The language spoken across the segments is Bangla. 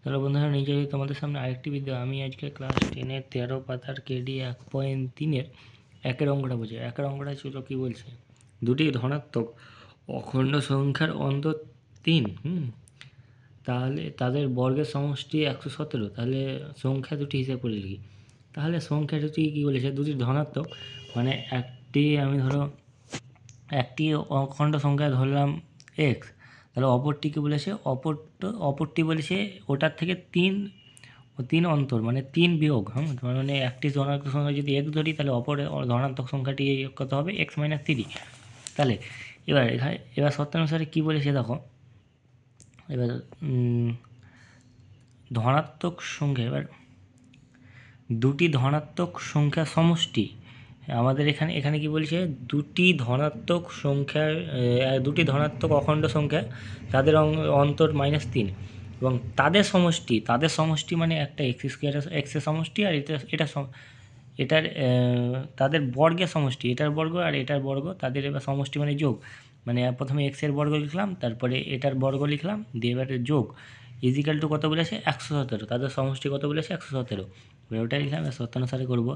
তাহলে বন্ধুরা নিচে তোমাদের সামনে আরেকটি বিদ্যা আমি আজকে ক্লাস টেনের তেরো পাতার কেডি এক পয়েন্ট তিনের একের অঙ্কটা বুঝি। একের অঙ্কটা ছিল কী বলছে? দুটি ধনাত্মক অখণ্ড সংখ্যার অন্তর তিন, হুম? তাহলে তাদের বর্গের সমষ্টি একশো সতেরো, তাহলে সংখ্যা দুটি হিসেব করে লিখি। তাহলে সংখ্যা দুটি কী বলেছে? দুটি ধনাত্মক মানে একটি আমি ধরো, একটি অখণ্ড সংখ্যা ধরলাম এক্স তাহলে অপরটিকে বলেছে অপরটা অপরটি বলেছে ওটার থেকে তিন তিন অন্তর মানে তিন বিয়োগ হ্যাঁ? মানে একটি ধনাত্মক সংখ্যা যদি এক ধরি, তাহলে অপর ধনাত্মক সংখ্যাটি কত হবে? এক্স মাইনাস থ্রি তাহলে এবার এখানে, এবার সত্যানুসারে কী বলেছে দেখো? এবার ধনাত্মক সংখ্যা, এবার দুটি ধনাত্মক সংখ্যা সমষ্টি আমাদের এখানে এখানে কি বলছে? দুটি ধনাত্মক সংখ্যা দুটি ধনাত্মক অখণ্ড সংখ্যা, তাদের অন্তর মাইনাস তিন। এবং তাদের সমষ্টি তাদের সমষ্টি মানে একটা এক্স স্কোয়ার এক্সের সমষ্টি আর এটা এটা এটার তাদের বর্গের সমষ্টি, এটার বর্গ আর এটার বর্গ, তাদের এবার সমষ্টি মানে যোগ। মানে প্রথমে এক্সের বর্গ লিখলাম, তারপরে এটার বর্গ লিখলাম, দিয়ে এবারে যোগ। ইজিক্যাল টু কত বলেছে? একশো সতেরো। তাদের সমষ্টি কত বলেছে? একশো সতেরো। এবার ওটাই লিখলাম সত্যানুসারে করব।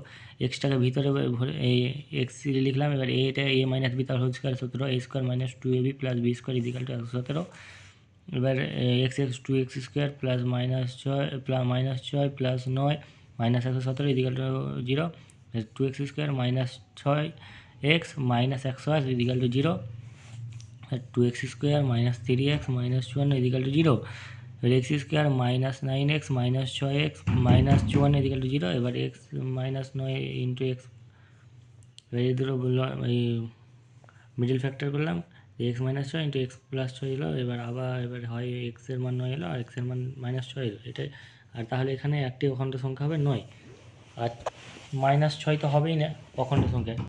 এক্সটাকে ভিতরে ভরে এই এক্স লিখলাম, এবার এটা এ মাইনাস বি তার হোল স্কোয়ার সতেরো A square minus two A B plus B square equal to একশো সতেরো। এবার X X two X square plus minus ছয় প্লাস মাইনাস ছয় প্লাস নয় মাইনাস একশো সতেরো equal to zero two X square minus ছয় এক্স মাইনাস একশো আট equal to zero two X square minus three X minus চুয়ান্ন equal to zero X square minus nine X minus ছয় এক্স মাইনাস চুয়ান্ন ইজিক্যাল টু জিরো এবার এক্স মাইনাস নয় ইন্টু এক্স এবার এই দুটো এই মিডিল ফ্যাক্টর করলাম। এক্স মাইনাস ছয় ইন্টু এক্স প্লাস ছয় এলো এবার আবার, এবার হয় এক্সের মান নয় এলো আর এক্সের মান মাইনাস ছয় এলো এটাই। আর তাহলে এখানে একটি অখণ্ড সংখ্যা হবে নয়। আর মাইনাস ছয় তো হবেই না অখণ্ড সংখ্যায়।